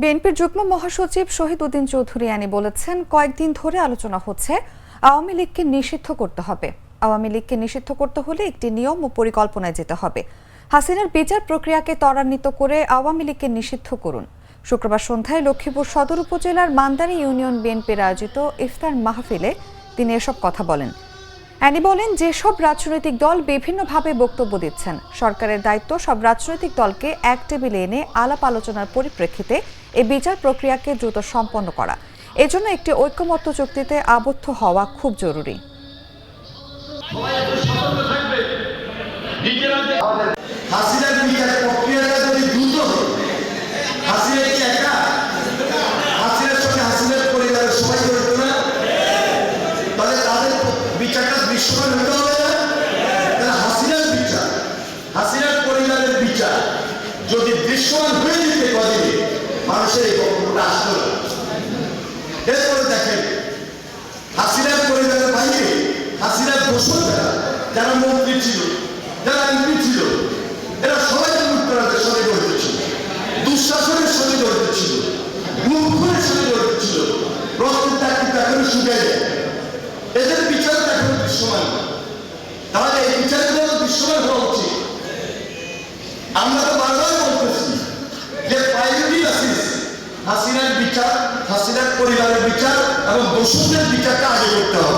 বিএনপির যুগ্ম মহাসচিব শহীদ উদ্দিন চৌধুরী আনি বলেছেন, কয়েকদিন ধরে আলোচনা হচ্ছে, আওয়ামী লীগকে নিষিদ্ধ করতে হবে। আওয়ামী লীগকে নিষিদ্ধ করতে হলে একটি নিয়ম ও পরিকল্পনায় যেতে হবে। হাসিনার বিচার প্রক্রিয়াকে ত্বরান্বিত করে আওয়ামী লীগকে নিষিদ্ধ করুন। শুক্রবার সন্ধ্যায় লক্ষ্মীপুর সদর উপজেলার মান্দারি ইউনিয়ন বিএনপির আয়োজিত ইফতার মাহফিলে তিনি এসব কথা বলেন। অ্যানি বলেন, যেসব রাজনৈতিক দল বিভিন্নভাবে বক্তব্য দিচ্ছেন, সরকারের দায়িত্ব সব রাজনৈতিক দলকে এক টেবিলে এনে আলাপ আলোচনার পরিপ্রেক্ষিতে এই বিচার প্রক্রিয়াকে দ্রুত সম্পন্ন করা। এজন্য একটি ঐক্যমত্য চুক্তিতে আবদ্ধ হওয়া খুব জরুরি। হাসিনার বিচার প্রক্রিয়াটা যদি দ্রুত হয় হাসিনা কি একা হাসিনার সঙ্গে হাসিনার পরিবারের সবাই জড়িত না তাহলে তাদের দৃশ্যমান হতে হবে তাহলে হাসিনার বিচার। হাসিনার পরিবারের বিচার। যদি দৃশ্যমান হয়ে যেতে কদিনে মানুষের এই বক্তব্যটা আসতো না। এরপরে দেখেন, হাসিনার পরিবারের বাইরে হাসিনার দোষর যারা মন্ত্রী ছিল, যারা এমপি ছিল, এরা সবাই লুটতরাজের সঙ্গে জড়িত ছিল। দুঃশাসনের সঙ্গে জড়িত ছিল। গুমখুনের সঙ্গে জড়িত ছিল। রক্তের চাকরি এখন শুকিয়ে যায় এদের বিচার এখন দৃশ্যমান। তাহলে এই বিচারগুলো দৃশ্যমান হওয়া উচিত। আমরা তো বারবার বলতেছি যে প্রায়োরিটি আসিস হাসিনার বিচার, হাসিনার পরিবারের বিচার এবং দোষদের বিচারটা আগে করতে হবে।